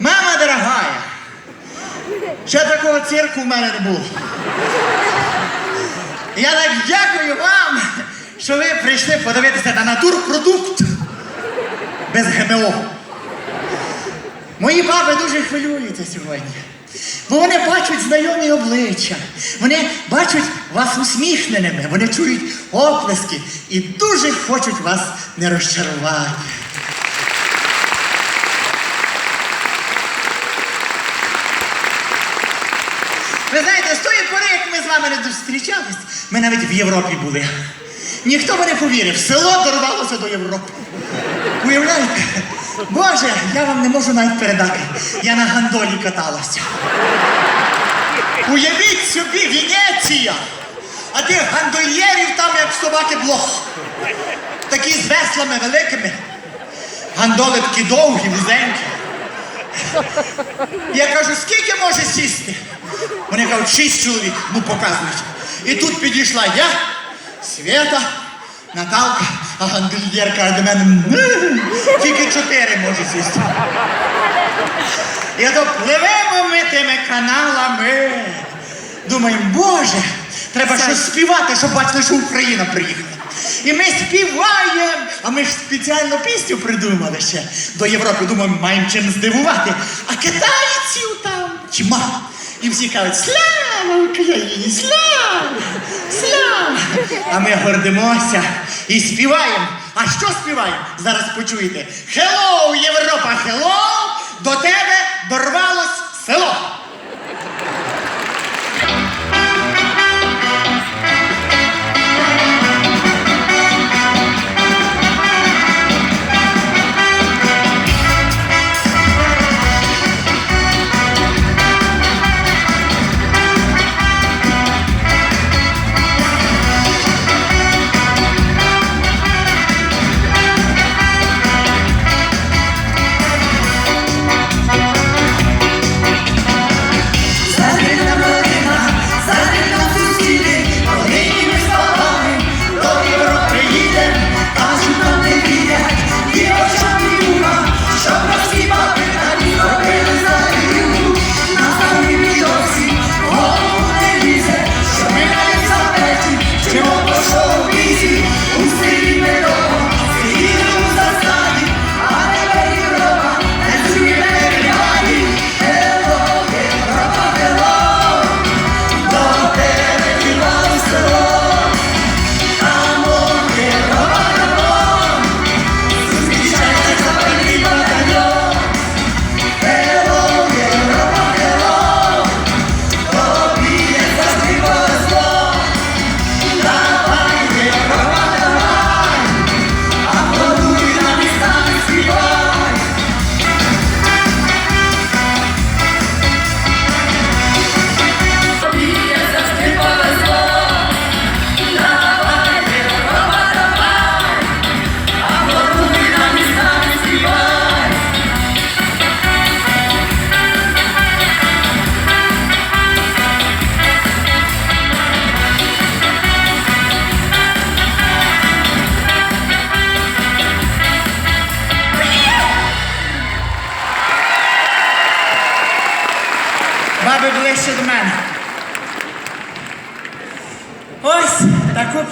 Мама дорогая, ще такого цирку в мене не було. Я так дякую вам, що ви прийшли подивитися на натурпродукт без ГМО. Мої баби дуже хвилюються сьогодні. Бо вони бачать знайомі обличчя, вони бачать вас усміхненими, вони чують оплески і дуже хочуть вас не розчарувати. Ви знаєте, з тої пори, як ми з вами не зустрічались, ми навіть в Європі були. Ніхто би не повірив, село дорвалося до Європи. Уявляєте? Боже, я вам не можу навіть передати. Я на гандолі каталася. Уявіть собі, Венеція! А тих гандольєрів там, як собаки блох. Такі з веслами великими. Гандоли такі довгі, вузенькі. Я кажу, скільки може сісти? Вони кажуть, шість чоловік, ну показують. І тут підійшла я, Свята, Наталка, а гандольєр каже до мене, тільки чотири може сісти. І то пливемо ми тими каналами. Думаємо, Боже, треба щось співати, щоб бачили, що Україна приїхала. І ми співаємо, а ми ж спеціально пісню придумали ще до Європи. Думаємо, маємо чим здивувати. А китайців там тьма. І всі кажуть, слава Україні, слава! Слава! А ми гордимося і співаємо. А що співаємо? Зараз почуєте. Хеллоу, Європа, хеллоу! До тебе дорвалось село!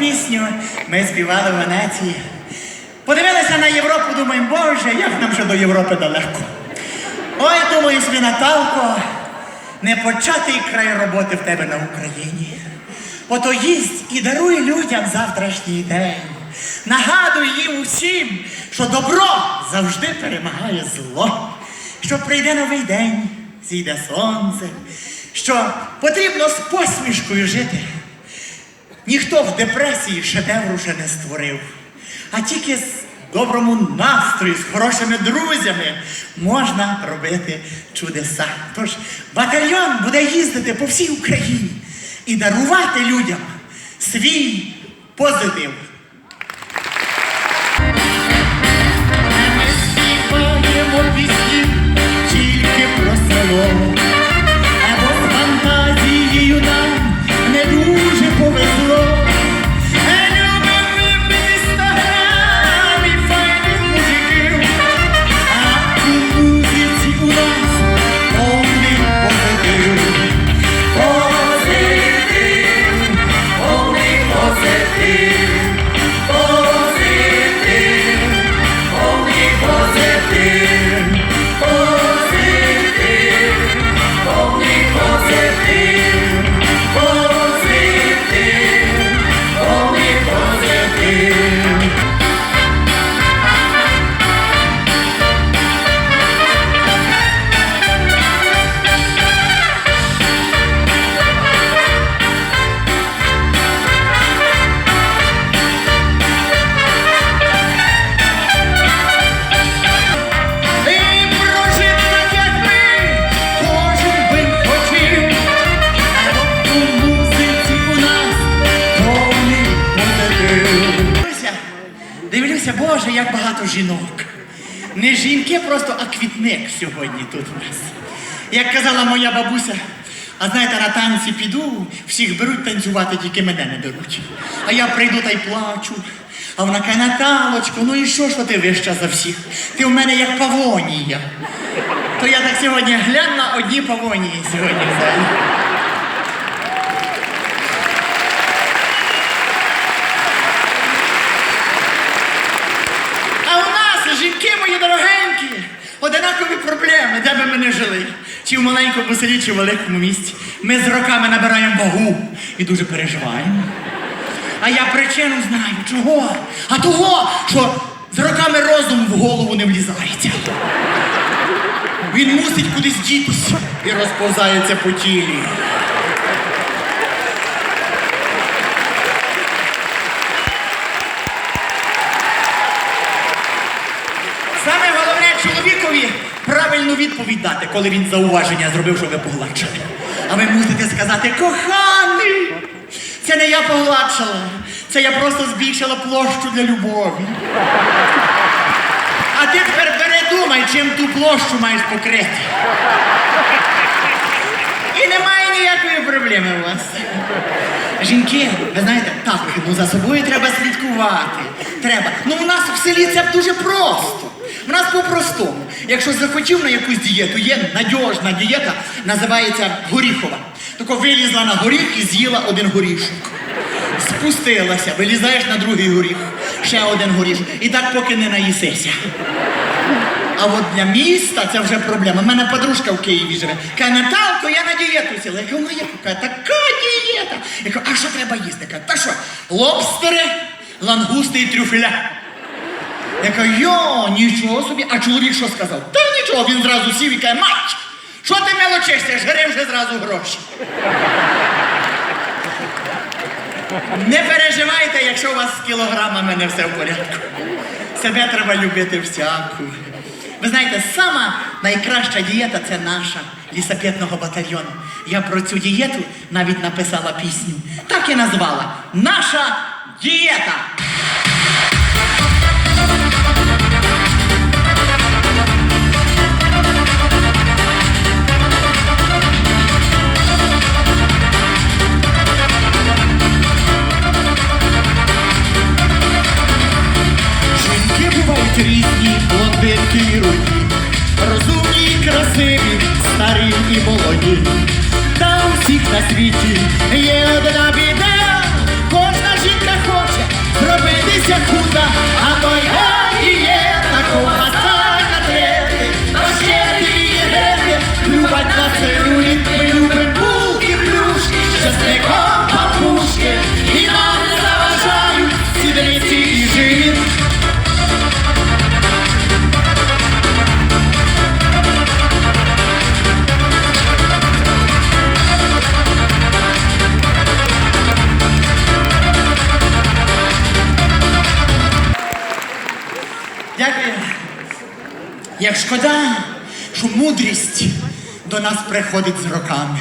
Пісню ми співали в Венеції. Подивилися на Європу, думаємо, Боже, як нам ще до Європи далеко. Ой, думаю собі, Наталко, не початий край роботи в тебе на Україні. Ото їсть і даруй людям завтрашній день. Нагадуй їм усім, що добро завжди перемагає зло, що прийде новий день, зійде сонце, що потрібно з посмішкою жити. Ніхто в депресії шедевру ще не створив, а тільки з доброму настрою, з хорошими друзями можна робити чудеса. Тож батальйон буде їздити по всій Україні і дарувати людям свій позитив. Ми співаємо пісні тільки про село. Просто сьогодні тут у нас. Як казала моя бабуся, а знаєте, на танці піду, всіх беруть танцювати, тільки мене не беруть. А я прийду та й плачу. А вона каже, Наталочко, ну і що, що ти вища за всіх? Ти в мене як павонія. То я так сьогодні гляну на одні павонії сьогодні в залі. А у нас, жінки мої дорогенькі, одинакові проблеми, де би ми не жили. Чи в маленькому селі, чи в великому місті. Ми з роками набираємо вагу і дуже переживаємо. А я причину знаю. Чого? А того, що з роками розум в голову не влізається. Він мусить кудись дітись і розповзається по тілі. Саме головне чоловікові правильну відповідь дати, коли він зауваження зробив, що ви погладшали. А ви мусите сказати, коханий! Це не я погладшала, це я просто збільшила площу для любові. А ти тепер передумай, чим ту площу маєш покрити. І немає ніякої проблеми у вас. Жінки, ви знаєте, так, ну за собою треба слідкувати. Треба. Ну у нас в селі це дуже просто. У нас по-простому. Якщо захотів на якусь дієту, є надіжна дієта, називається горіхова. Тако вилізла на горіх і з'їла один горішок. Спустилася, вилізаєш на другий горіх, ще один горішок. І так поки не наїсися. А от для міста це вже проблема. У мене подружка в Києві живе. Каже, Наталко, я на дієту сіла. Я кажу, ну яка? Каже, така дієта. Я кажу, а що треба їсти? Каже, та що? Лобстери, лангусти і трюфеля. Я кажу, йо, нічого собі. А чоловік що сказав? Та нічого, він зразу сів і каже, мать, що ти мелочишся? Жри вже зразу гроші. Не переживайте, якщо у вас з кілограмами не все в порядку. Себе треба любити всяку. Ви знаєте, сама найкраща дієта це наша лісапетного батальйону. Я про цю дієту навіть написала пісню. Так і назвала Наша дієта. Різні, блондинки і руді, розумні і красиві, старі і молоді. Та у всіх на світі є одна біда. Кожна жінка хоче зробитися худа, шкода, що мудрість до нас приходить з роками.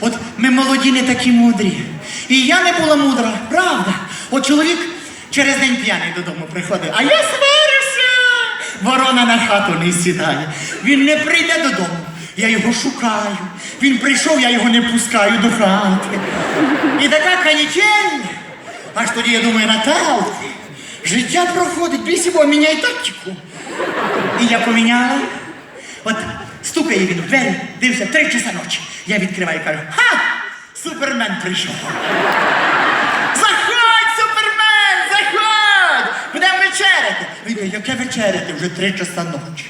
От ми молоді не такі мудрі. І я не була мудра, правда. От чоловік через день п'яний додому приходить, а я сварюся. Ворона на хату не сідає. Він не прийде додому. Я його шукаю. Він прийшов, я його не пускаю до хати. І така канітель. Аж тоді я думаю, Наталко, життя проходить, бісімо, міняй тактику. І я поміняла. От стукає він в двері, дивився, три часа ночі. Я відкриваю і кажу, ха! Супермен прийшов. Заходь, супермен, заходь! Будемо вечеряти. Він каже, яке вечеряти? Вже три часа ночі.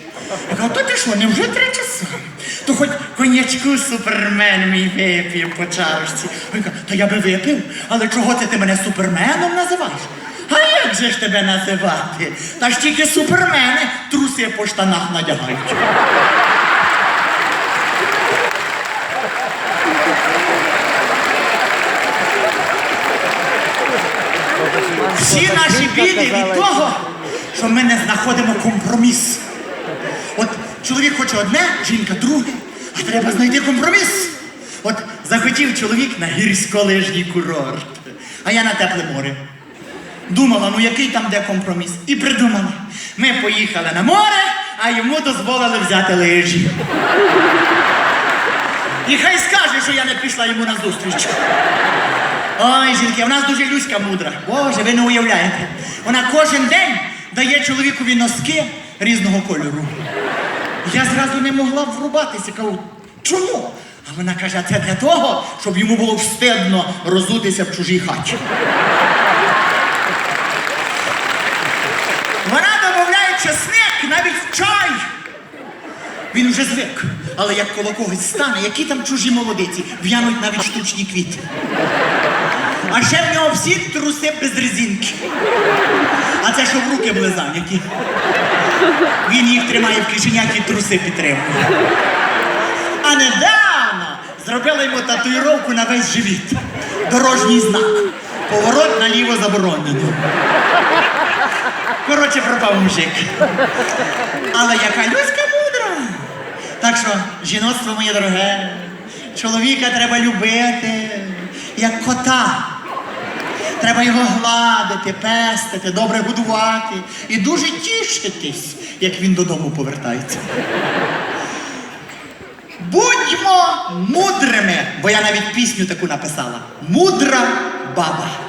Я кажу, то ти що, не вже три часа? То хоч конячку супермен мій вип'є по чарочці. Він каже, та я би випив, але чого це ти мене суперменом називаєш? Же ж тебе називати? Та ж тільки супермени труси по штанах надягають. Всі наші біди від того, що ми не знаходимо компроміс. От чоловік хоче одне, жінка друге, а треба знайти компроміс. От захотів чоловік на гірськолижній курорт, а я на тепле море. Думала, ну який там де компроміс. І придумала. Ми поїхали на море, а йому дозволили взяти лижі. І хай скаже, що я не пішла йому на зустріч. Ой, жінки, в нас дуже Люська мудра. Боже, ви не уявляєте. Вона кожен день дає чоловікові носки різного кольору. Я зразу не могла врубатися. Кажу, чому? А вона каже, це для того, щоб йому було встидно розутися в чужій хаті. Вона додає чесник навіть в чай. Він вже звик. Але як коло когось стане, які там чужі молодиці, в'януть навіть штучні квіти. А ще в нього всі труси без резинки. А це щоб руки були зайняті. Він їх тримає в кишеняті труси підтримує. А недавно зробила йому татуїровку на весь живіт. Дорожній знак. Поворот наліво заборонено. Коротше, пропав мужик. Але яка людська мудра. Так що, жіноцтво моє дороге, чоловіка треба любити, як кота. Треба його гладити, пестити, добре годувати і дуже тішитись, як він додому повертається. Будьмо мудрими, бо я навіть пісню таку написала. Мудра баба.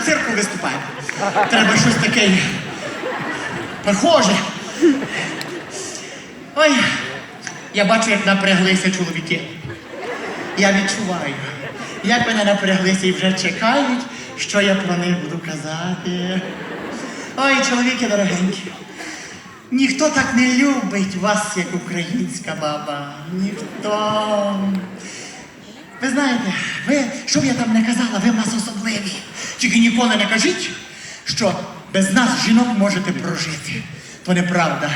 В цирку виступаю. Треба щось таке похоже. Ой, я бачу, як напряглися чоловіки. Я відчуваю, як вони напряглися і вже чекають, що я про них буду казати. Ой, чоловіки дорогенькі. Ніхто так не любить вас, як українська баба. Ніхто. Ви знаєте, ви, що б я там не казала, ви в нас особливі. Тільки ніколи не кажіть, що без нас жінок можете прожити. То неправда.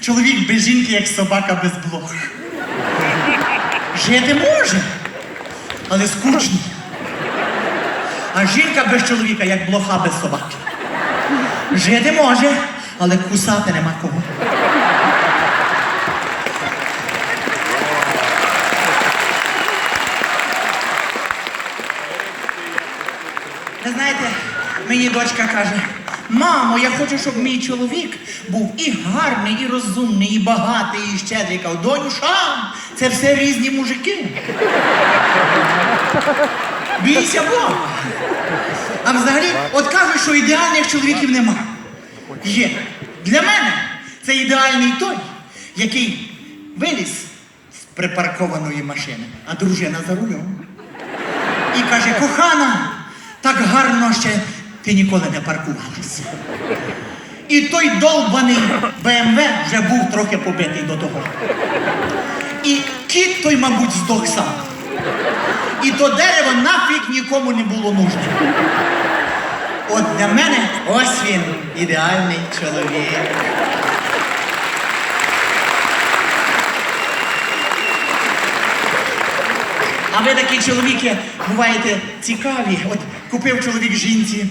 Чоловік без жінки, як собака без блох. Жити може, але скучно. А жінка без чоловіка, як блоха без собаки. Жити може, але кусати нема кого. Ви знаєте, мені дочка каже, мамо, я хочу, щоб мій чоловік був і гарний, і розумний, і багатий, і щедрий. Кажу, доню, це все різні мужики. Бійся Бога. А взагалі, от кажуть, що ідеальних чоловіків нема. Є. Для мене це ідеальний той, який виліз з припаркованої машини, а дружина за рулем. І каже, кохана, так гарно ще ти ніколи не паркувалася. І той долбаний БМВ вже був трохи побитий до того. І кіт той, мабуть, здох сам. І то дерево нафіг нікому не було нужно. От для мене ось він, ідеальний чоловік. А ви такі чоловіки буваєте цікаві. От купив чоловік жінці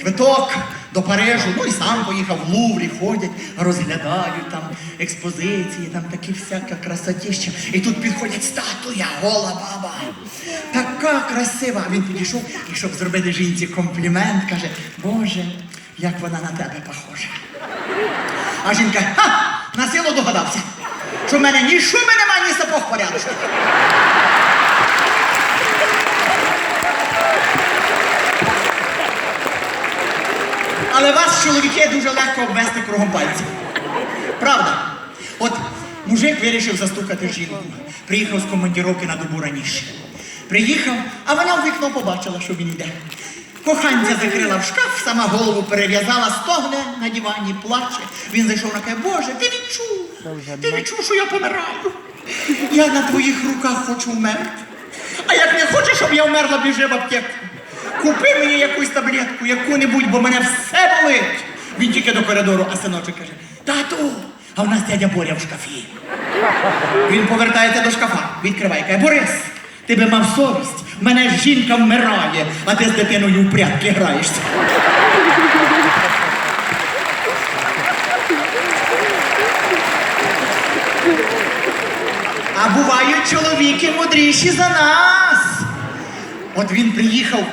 квиток до Парижу, ну і сам поїхав в Луврі, ходять, розглядають там експозиції, там такі всяка красотіща. І тут підходять статуя, гола баба. Така красива. Він підійшов і щоб зробити жінці комплімент, каже, Боже, як вона на тебе похожа. А жінка, ха, на силу догадався, що в мене ні шуми нема, ні сапог порядочних. Але вас, чоловіки, дуже легко обвести кругом пальців. Правда? От мужик вирішив застукати жінку. Приїхав з командіровки на добу раніше. Приїхав, а вона в вікно побачила, що він йде. Коханця закрила в шкаф, сама голову перев'язала, стогне на дивані, плаче. Він зайшов на каже, Боже, ти відчув, ти відчув, що я помираю. Я на твоїх руках хочу вмерти. А як не хочеш, щоб я вмерла, біжи в аптеку. Купи мені якусь таблетку, яку-небудь, бо мене все болить. Він тільки до коридору, а синочок каже, тату, а в нас дядя Боря в шкафі. Він повертається до шкафа, відкриває, каже, Борис, ти би мав совість, в мене жінка вмирає, а ти з дитиною в прятки граєшся. А бувають чоловіки мудріші за нас. От він приїхав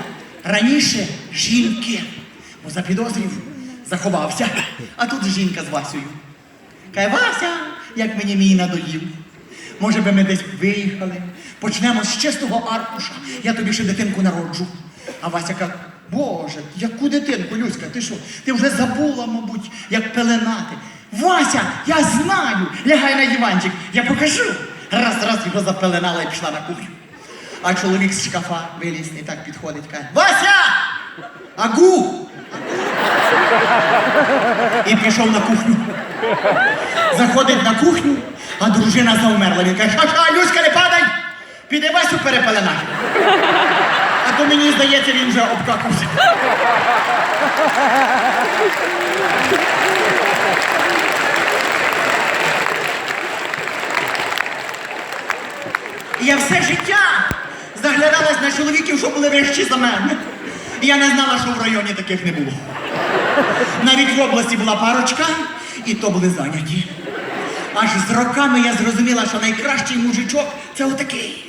раніше жінки, бо запідозрів, заховався. А тут жінка з Васею. Каже, Вася, як мені мій надоїв. Може би ми десь виїхали, почнемо з чистого аркуша, я тобі ще дитинку народжу. А Вася каже, Боже, яку дитинку, Люська, ти що? Ти вже забула, мабуть, як пеленати. Вася, я знаю, лягай на диванчик, я покажу. Раз, раз його запеленала і пішла на кухню. А чоловік з шкафа виліз і так підходить, каже, Вася! Агу! І пішов на кухню. Заходить на кухню, а дружина завмерла. Він каже, ха-ха, Люська, не падай! Піди Васю перепеленай. А то мені здається, він вже обкакався. Я все життя заглядалась на чоловіків, що були вищі за мене. Я не знала, що в районі таких не було. Навіть в області була парочка, і то були зайняті. Аж з роками я зрозуміла, що найкращий мужичок це отакий.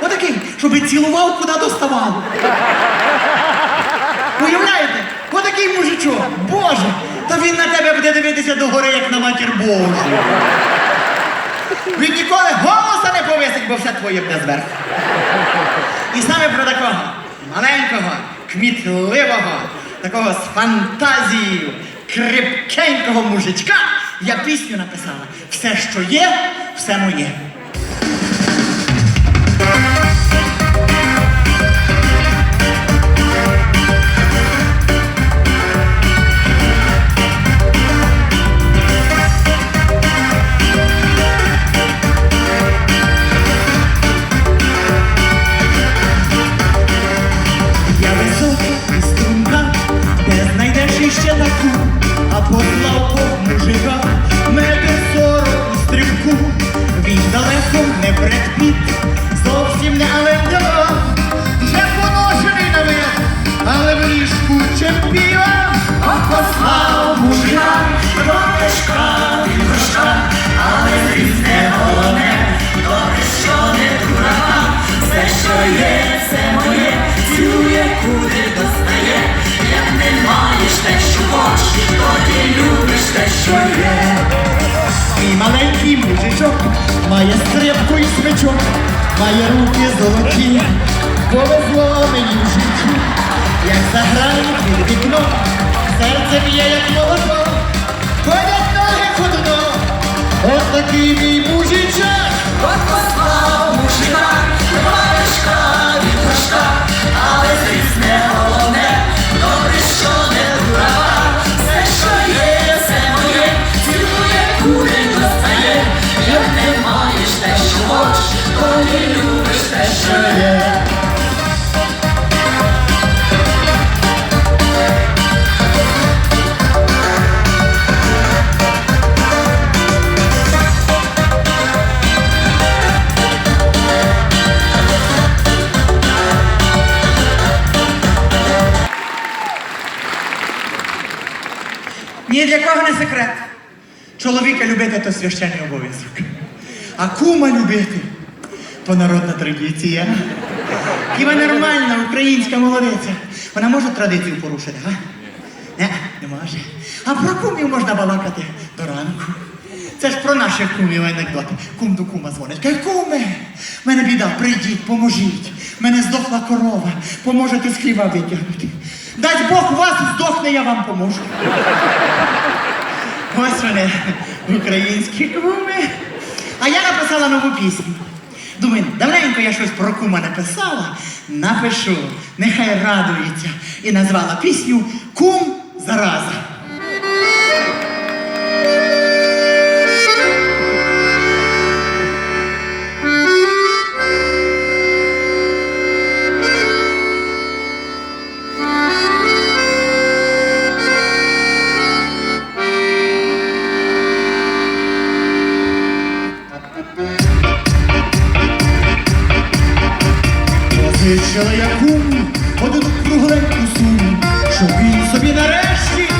Отакий, щоб цілував, куди доставав. Уявляєте? Отакий мужичок. Боже, та він на тебе буде дивитися догори, як на матір Божу. Він ніколи голоса не повисить, бо все твоє буде зверху. І саме про такого маленького, кмітливого, такого з фантазією, крепкенького мужичка я пісню написала. Все, що є, все моє. І має руки золоті, повезло мені в житті, як заграє під вікно, серце б'є, як молоко, ходять ноги ходуно, от такий мій мужичок. От послав мужика, Ні для кого не секрет. Чоловіка любити то священний обов'язок. А кума любити то народна традиція. Хіба нормальна українська молодиця. Вона може традицію порушити, га? Не, не може. А про кумів можна балакати до ранку. Це ж про наших кумів анекдоти. Кум до кума дзвонить. Каже, куме, мене біда, прийдіть, поможіть. Мене здохла корова, поможете з хліба витягнути. Дай Бог вас здохне, я вам поможу. Ось вони, українські куми. А я написала нову пісню. Думаю, давненько я щось про кума написала, напишу, нехай радується. І назвала пісню Кум зараза. Позичила я кум одну кругленьку суму, щоб він собі нарешті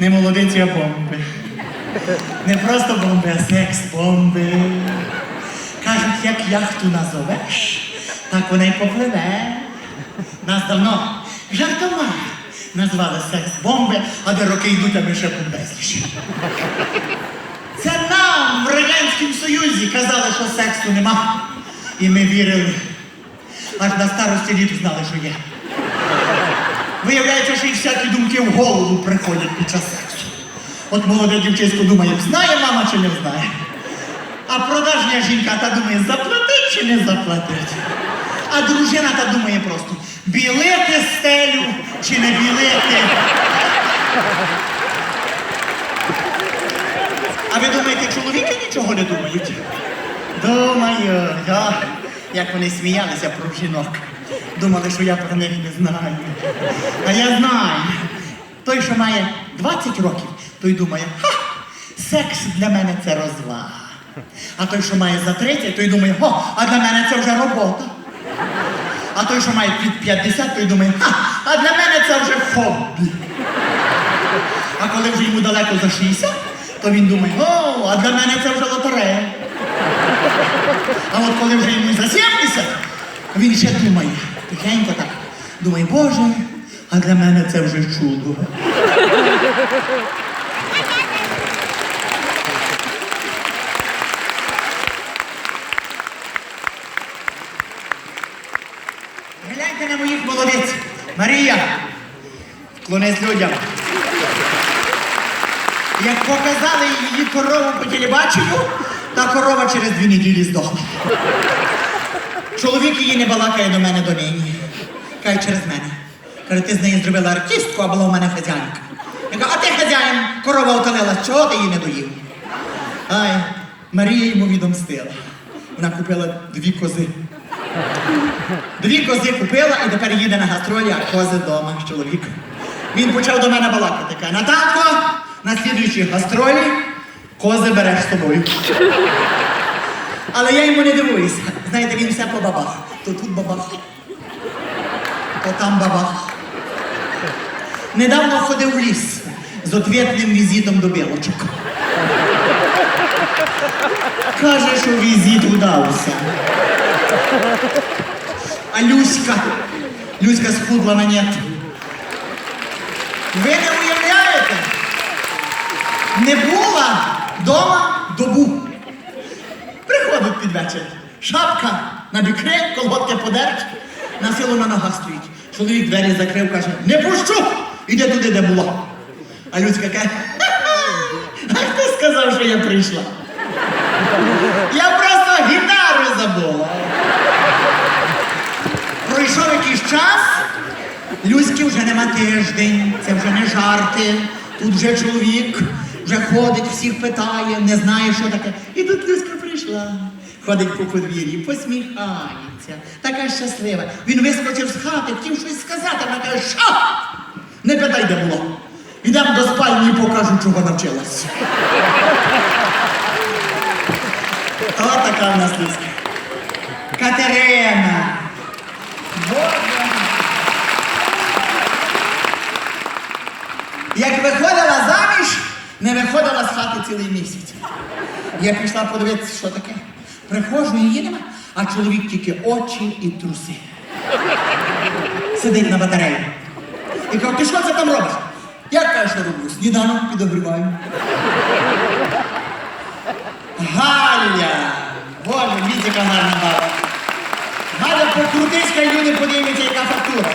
Не молодиці, а бомби. Не просто бомби, а секс-бомби. Кажуть, як яхту назовеш, так вона й попливе. Нас давно жартома назвали секс-бомби, а де роки йдуть, а ми ще бомбезніше. Це нам в Радянському Союзі казали, що сексу нема. І ми вірили. Аж на старості літ знали, що є. Виявляється, що і всякі думки в голову приходять під час сексу. От молоде дівчисько думає, знає мама чи не знає. А продажня жінка та думає, заплатить чи не заплатить. А дружина та думає просто, білити стелю чи не білити. А ви думаєте, чоловіки нічого не думають? Думаю, я, як вони сміялися про жінок. Думали, що я про них не знаю. А я знаю. Той, що має 20 років, той думає, ха, секс для мене це розвага. А той, що має за 30, той думає, о, а для мене це вже робота. А той, що має під 50, той думає, ха, а для мене це вже хобі. А коли вже йому далеко за 60, то він думає, о, а для мене це вже лотерея. А от коли вже йому за 70, він ще думає, тихенько так, думає, Боже, а для мене це вже чудо. Гляньте на моїх молодиць. Марія, вклонись людям. Як показали її корову по телебаченню, та корова через дві неділі здохла. Чоловік її не балакає до мене до нині. Каже через мене. Каже, ти з неї зробила артистку, а була у мене хазяїнка. Я кажу, а ти хазяїн, Корова оталила, чого ти її не доїв? Ай, Марія йому відомстила. Вона купила дві кози. Дві кози купила і тепер їде на гастролі, а кози вдома з чоловіком. Він почав до мене балакати. Каже, Наталко, на слідуючій гастролі кози береш з собою. Але я йому не дивуюся. Знаєте, він все по бабах. То тут бабах, то там бабах. Недавно ходив в ліс з ответним візитом до білочок. Каже, що візит удався. А Люська, Люська схудла на нет. Ви не уявляєте? Не була дома добу. Приходить під вечір. Шапка на бікри, колготки подерч, на силу на ногах стоїть. Чоловік двері закрив, каже, не пущу! Іди туди, де була. А Люська каже, а хто сказав, що я прийшла? Я просто гітару забула. Пройшов якийсь час, Люськи вже нема тиждень, це вже не жарти. Тут вже чоловік вже ходить, всіх питає, не знає, що таке. І тут Люська прийшла. Ходить по подвір'ї, посміхається, така щаслива. Він вискочив з хати, хотів щось сказати, вона каже, що? Не питай, де було. Ідемо до спальні і покажу, чого навчилась. От така в нас Люська. Катерина. Боже. Як виходила заміж, не виходила з хати цілий місяць. Я пішла подивитися, що таке. Приходжу, її нема, а чоловік тільки очі і труси. Сидить на батареї. І кажу, ти що це там робиш? Я кажу, що роблю? Сніданок підогріваю. Галя! Боже, яка гарна баба. Галя покрутись, хай люди подивляться, яка фактура.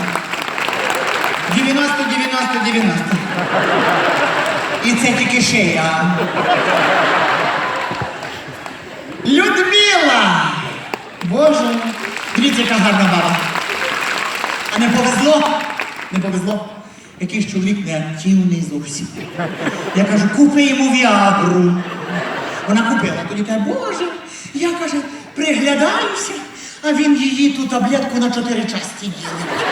90, 90, 90. І це тільки шия. Людмила! Боже, дивіться, яка гарна баба. А не повезло? Не повезло. Якийсь чоловік неактивний зовсім. Я кажу, купи йому віагру. Вона купила. Тоді каже, Боже, я каже, приглядаюся, а він її ту таблетку на чотири часті ділить.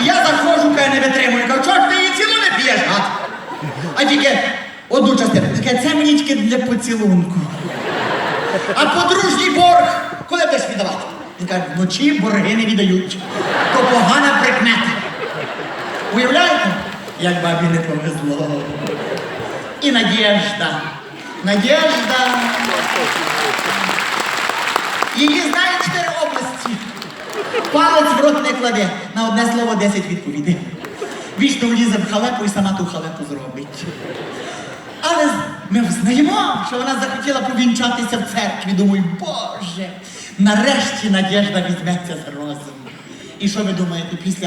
Я заходжу, каже, не витримую. Кажу, ж ти її цілу не п'єш, гад? А тільки одну частину. Таке, це мені тільки для поцілунку. А подружній борг, коли будеш віддавати? Він каже, вночі борги не віддають. То погана прикмета. Уявляєте, як бабі не повезло. І Надєжда. Надєжда. Її знають чотири області. Палець в рот не кладе. На одне слово 10 відповідей. Вічно влізе в халепу і сама ту халепу зробить. Але ми взнаємо, що вона захотіла повінчатися в церкві. Думаю, Боже, нарешті надіжда візьметься з розуму. І що ви думаєте, після